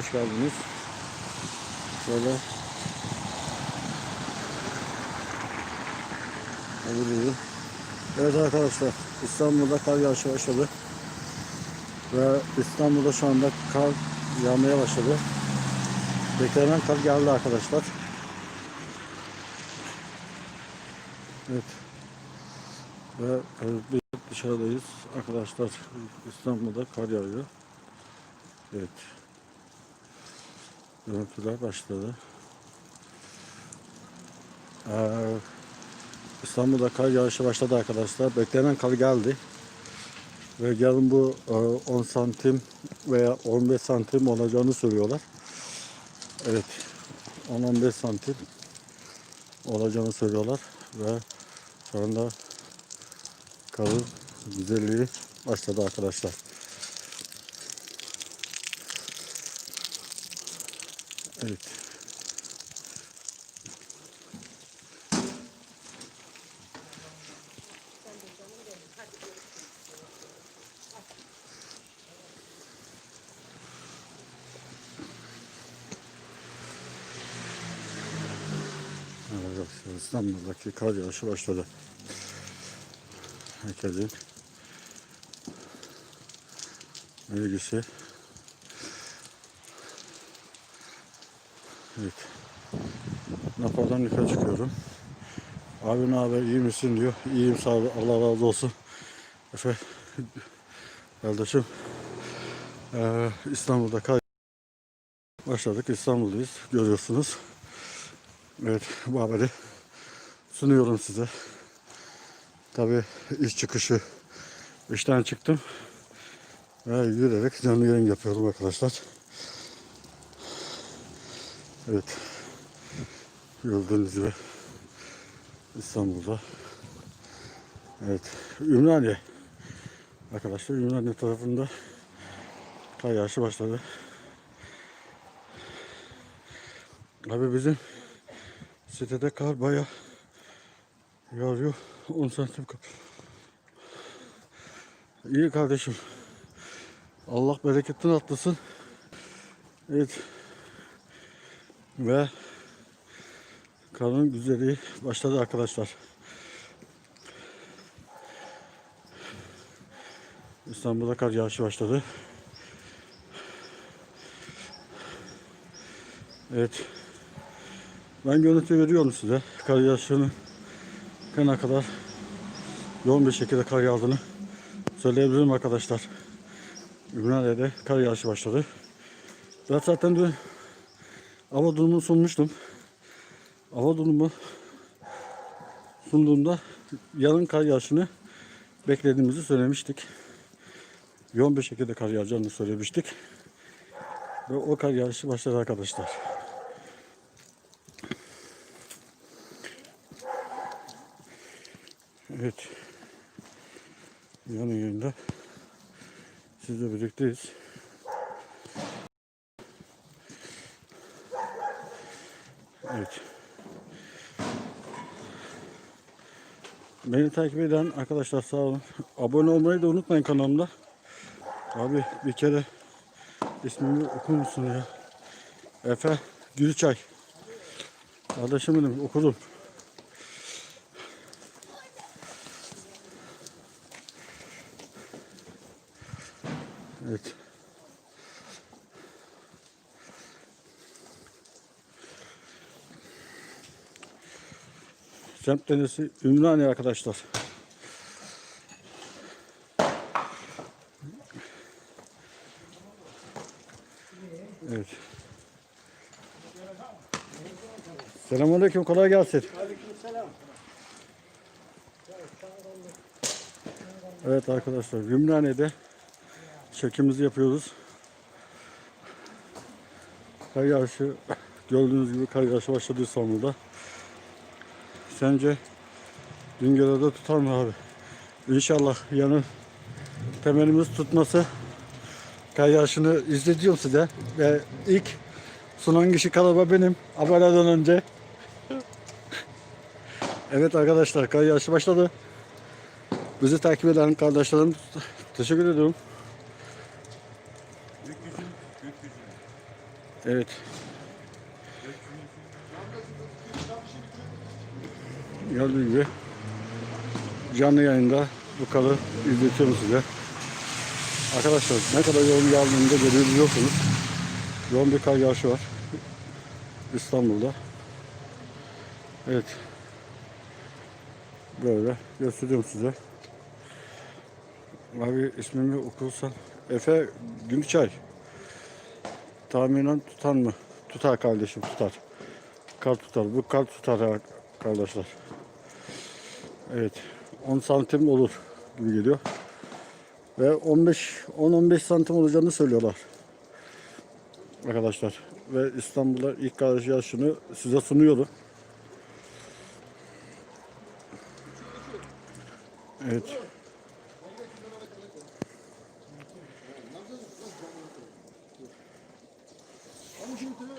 hoş geldiniz. Şöyle Olur Evet arkadaşlar İstanbul'da kar yağışı başladı. Ve İstanbul'da şu anda kar yağmaya başladı. Beklenen kar geldi arkadaşlar. Evet. Ve e, biz dışarıdayız. Arkadaşlar İstanbul'da kar yağıyor. Evet. Görüntüler başladı. Ee, İstanbul'da kar yağışı başladı arkadaşlar. Beklenen kar geldi. Ve yarın bu e, 10 santim veya 15 santim olacağını söylüyorlar. Evet. 10-15 santim olacağını söylüyorlar. Ve şu anda karın güzelliği başladı arkadaşlar. Evet. Arkadaşlar İstanbul'daki kar yağışı başladı. Herkesin ilgisi. Evet. Napar'dan yukarı çıkıyorum. Abi ne haber iyi misin diyor. İyiyim sağ ol Allah razı olsun. Efe kardeşim eee, İstanbul'da kar başladık. İstanbul'dayız. Görüyorsunuz. Evet bu haberi sunuyorum size. Tabi iş çıkışı işten çıktım. Ve yürüyerek canlı yayın yapıyorum arkadaşlar. Evet. Gördüğünüz gibi İstanbul'da. Evet. Ümraniye. Arkadaşlar Ümraniye tarafında kar yağışı başladı. Abi bizim sitede kar baya yağıyor. 10 santim kar. İyi kardeşim. Allah bereketten atlasın. Evet. Ve karın güzelliği başladı arkadaşlar. İstanbul'da kar yağışı başladı. Evet. Ben görüntü veriyorum size. Kar yağışının ne kadar yoğun bir şekilde kar yağdığını söyleyebilirim arkadaşlar. Ümraniye'de kar yağışı başladı. Ben zaten dün hava durumunu sunmuştum. Hava durumu sunduğumda yarın kar yağışını beklediğimizi söylemiştik. Yoğun bir şekilde kar yağacağını söylemiştik. Ve o kar yağışı başladı arkadaşlar. Evet. Yanı yayında sizle birlikteyiz. Evet. Beni takip eden arkadaşlar sağ olun. Abone olmayı da unutmayın kanalımda. Abi bir kere ismimi okur musun ya? Efe Gülçay. Kardeşim benim okudum. Evet. Semt denesi Ümraniye arkadaşlar. Evet. Selamünaleyküm kolay gelsin. Evet arkadaşlar Ümraniye'de çekimimizi yapıyoruz. Kar yağışı gördüğünüz gibi kar yağışı başladı İstanbul'da. Sence Güngör'de tutar mı abi? İnşallah yanın temelimiz tutması kar yağışını izletiyorum size. Ve ilk sunan kişi kalaba benim haberlerden önce. Evet arkadaşlar kar yağışı başladı. Bizi takip eden kardeşlerim teşekkür ediyorum. Evet. Gördüğünüz gibi canlı yayında bu kalı izletiyorum size. Arkadaşlar ne kadar yoğun yağmurunda görebiliyorsunuz. Yoğun bir kar yağışı var. İstanbul'da. Evet. Böyle gösteriyorum size. Abi ismimi okursan. Efe Gülçay. Tahminen tutan mı? Tutar kardeşim tutar. Kar tutar. Bu kar tutar kardeşler. Evet. 10 santim olur gibi geliyor. Ve 15 10-15 santim olacağını söylüyorlar. Arkadaşlar. Ve İstanbul'da ilk kar yağışını size sunuyorum. Evet.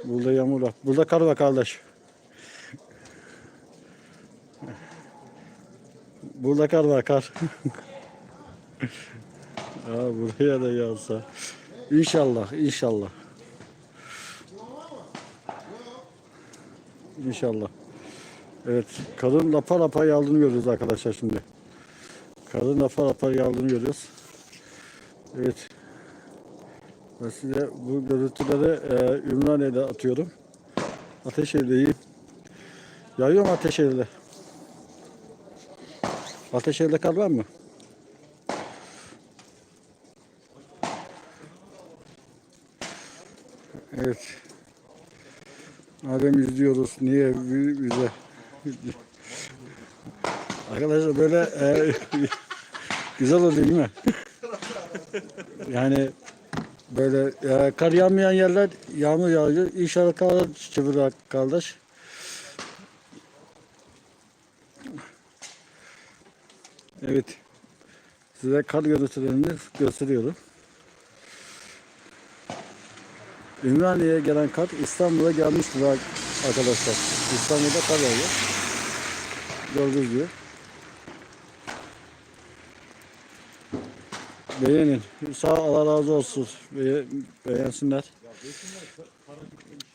Burada yağmur var. Burada kar var kardeş. Burada kar var kar. Aa, buraya da yağsa. İnşallah, inşallah. İnşallah. Evet, karın lapa lapa yağdığını görüyoruz arkadaşlar şimdi. Karın lapa lapa yağdığını görüyoruz. Evet. Ben size bu görüntüleri e, Ümraniye'de atıyorum. Ateşehir'deyim. Yağıyor mu Ateşehir'de? Ateşehir'de kar var mı? Evet. Madem izliyoruz niye bi- bize Arkadaşlar böyle e, güzel oluyor değil mi? Yani böyle e, kar yağmayan yerler yağmur yağıyor. İnşallah kar çevirir kardeş. Evet. Size kar görüntülerini gösteriyorum. Ümraniye'ye gelen kar İstanbul'a gelmiştir arkadaşlar. İstanbul'da kar yağıyor. Gördüğünüz gibi. Beğenin. Sağ Allah razı olsun. Be beğensinler.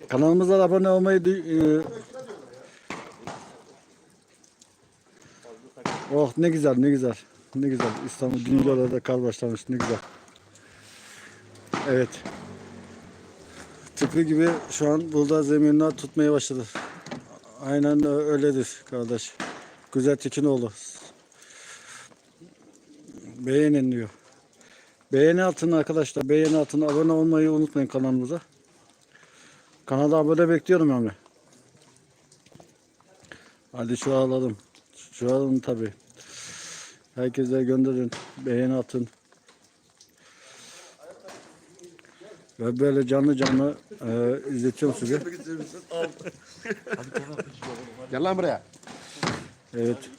Kanalımıza abone olmayı dü- e, Oh ne güzel ne güzel. Ne güzel. İstanbul dünyada da kar başlamış ne güzel. Evet. Tıpkı gibi şu an burada zeminler tutmaya başladı. Aynen de öyledir kardeş. Güzel Tekinoğlu. Beğenin diyor. Beğeni atın arkadaşlar. Beğeni atın. Abone olmayı unutmayın kanalımıza. Kanala abone bekliyorum yani. Hadi şu alalım. Şu alalım tabi. Herkese gönderin. Beğeni atın. Ve böyle canlı canlı e, izletiyorum size. Gel lan buraya. Evet.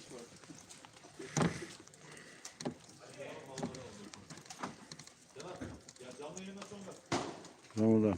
Ramazan.